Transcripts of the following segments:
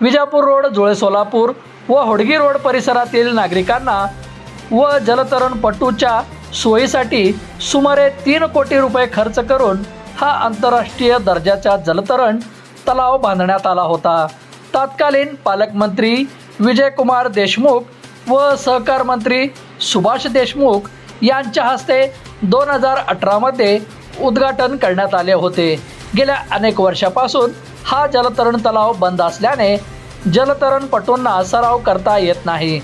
Vijapur road जुळे सोलापूर व Hodgi road परिसरातील नागरिकांना व जलतरणपटूच्या सोयीसाठी सुमारे तीन कोटी रुपये खर्च करून हा आंतरराष्ट्रीय दर्जाचा जलतरण तलाव बांधण्यात आला होता. तत्कालीन पालकमंत्री विजयकुमार देशमुख व सहकार मंत्री सुभाष देशमुख यांच्या हस्ते दोन हजार अठरामध्ये उद्घाटन करण्यात आले होते. गेल्या अनेक वर्षापासून हा जलतरण तलाव बंद असल्याने जलतरणपटूंना सराव करता येत नाही.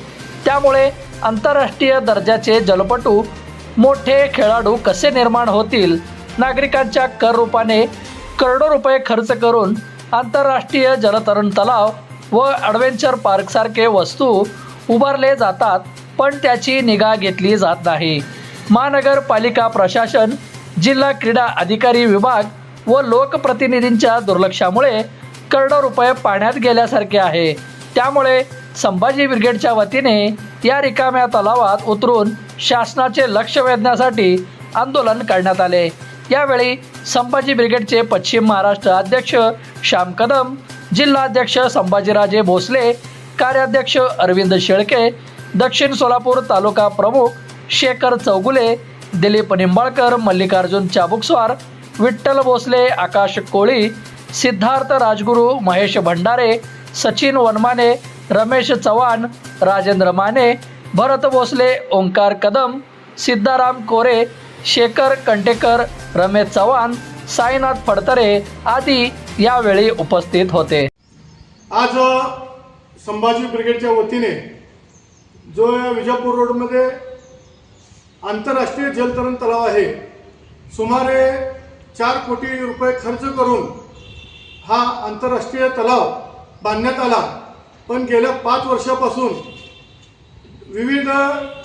त्यामुळे आंतरराष्ट्रीय दर्जाचे जलपटू मोठे खेळाडू कसे निर्माण होतील? नागरिकांच्या कर रूपाने करोडो रुपये खर्च करून आंतरराष्ट्रीय जलतरण तलाव व ॲडव्हेंचर पार्कसारखे वस्तू उभारले जातात पण त्याची निगा घेतली जात नाही. महानगरपालिका प्रशासन जिल्हा क्रीडा अधिकारी विभाग व लोकप्रतिनिधींच्या दुर्लक्षामुळे करोडो रुपये पाण्यात गेल्यासारखे आहे. त्यामुळे संभाजी ब्रिगेडच्या वतीने या रिकाम्या तलावात उतरून शासनाचे लक्ष वेधण्यासाठी आंदोलन करण्यात आले. यावेळी संभाजी ब्रिगेडचे पश्चिम महाराष्ट्र अध्यक्ष श्याम कदम जिल्हाध्यक्ष संभाजीराजे भोसले कार्याध्यक्ष अरविंद शेळके दक्षिण सोलापूर तालुका प्रमुख शेखर चौगुले दिलीप निंबाळकर मल्लिकार्जुन चाबुकस्वार विठ्ठल भोसले आकाश कोळी सिद्धार्थ राजगुरू महेश भंडारे सचिन वनमाने रमेश चव्हाण राजेंद्र माने भरत भोसले ओंकार कदम सिद्धाराम कोरे शेखर कंटेकर रमेश चव्हाण साईनाथ फडतरे आदी यावेळी उपस्थित होते. आज संभाजी ब्रिगेडच्या वतीने जो या विजापूर रोडमध्ये आंतरराष्ट्रीय जलतरण तलाव आहे सुमारे चार कोटी रुपये खर्च करून हा आंतरराष्ट्रीय तलाव बांधण्यात आला. पण गेल्या पाच वर्षापासून विविध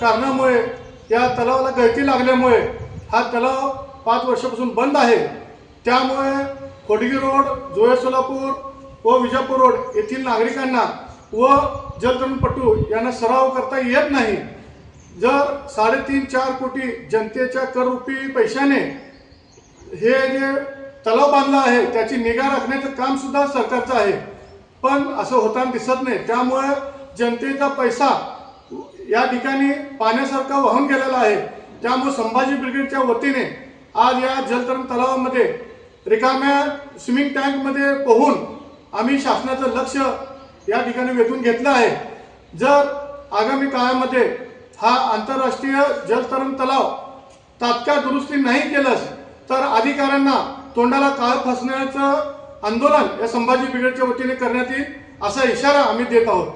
कारणामुळे या तलावाला गळती लागल्यामुळे हा तलाव पाच वर्षापासून बंद आहे. त्यामुळे खोडगी रोड जोळे सोलापूर व विजापूर रोड येथील नागरिकांना व जलतरणपटू यांना सराव करता येत नाही. जर साडेतीन चार कोटी जनतेच्या कररूपी पैशाने हे जे तलाव बांधला आहे त्याची निगा राखण्याचं काम सुद्धा सरकारचं आहे. पण असं होताना दिसत नाही. त्यामुळे जनतेचा पैसा या ठिकाणी पाण्यासारखा वाहून गेलेला आहे. त्यामुळे संभाजी ब्रिगेडच्या वतीने आज या जलतरण तलावामध्ये रिकाम्या स्विमिंग टँकमध्ये पोहून आम्ही शासनाचं लक्ष या ठिकाणी वेधून घेतलं आहे. जर आगामी काळामध्ये हा आंतरराष्ट्रीय जलतरण तलाव तात्काळ दुरुस्ती नाही केलंच तर अधिकाऱ्यांना तोंडाला काळ फासण्याचं आंदोलन या संभाजी ब्रिगेडच्या वतीने करण्यात येईल असा इशारा आम्ही देत आहोत.